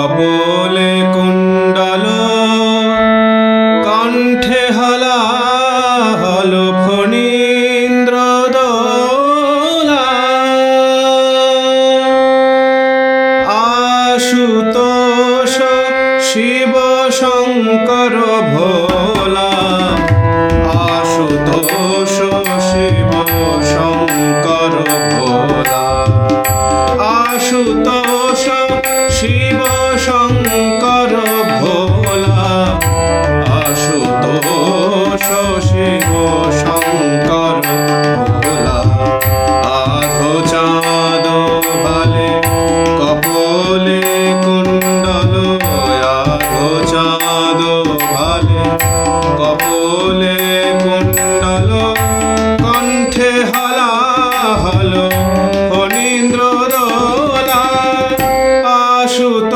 কপলে কুণ্ডল, কণ্ঠে হলা হল ফণীন্দ্র দোলা আশুতোষ শিব শঙ্কর ভোলা। আশুতোষ শিব শঙ্কর ভোলা। আশুতোষ শিব শঙ্কর ভোলা, আশুতোষ শিব শঙ্কর ভোলা। আধো চাঁদ ভালে কপলে কুণ্ডল, আধো চাঁদ ভালে কপলে কুণ্ডল। কণ্ঠে হালা হলো অনিন্দ্র দোলা আশুত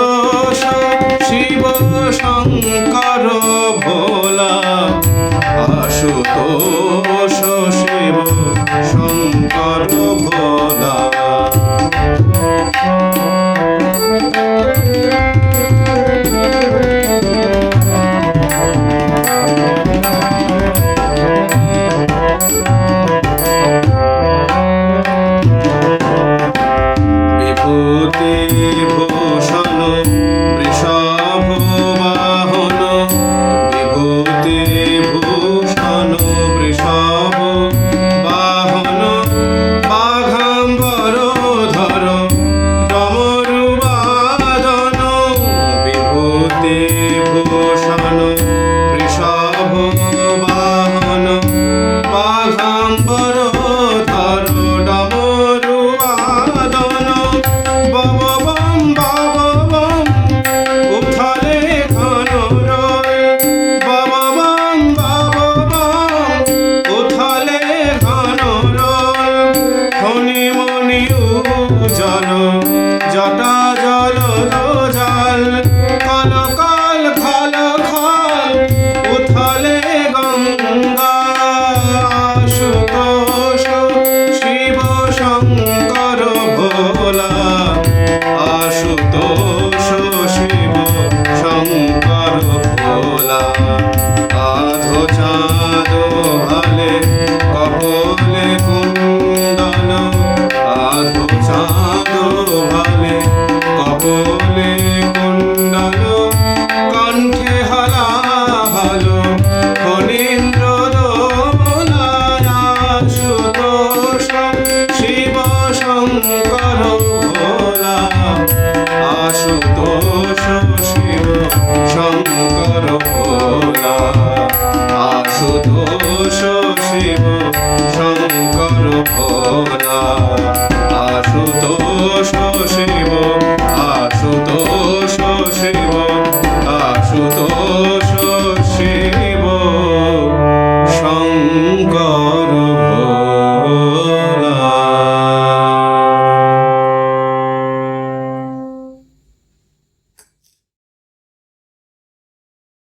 শিব শঙ্কর ভোলা বিভূতি জটা দোষ শিব শঙ্কর ভোলা। আশুতোষ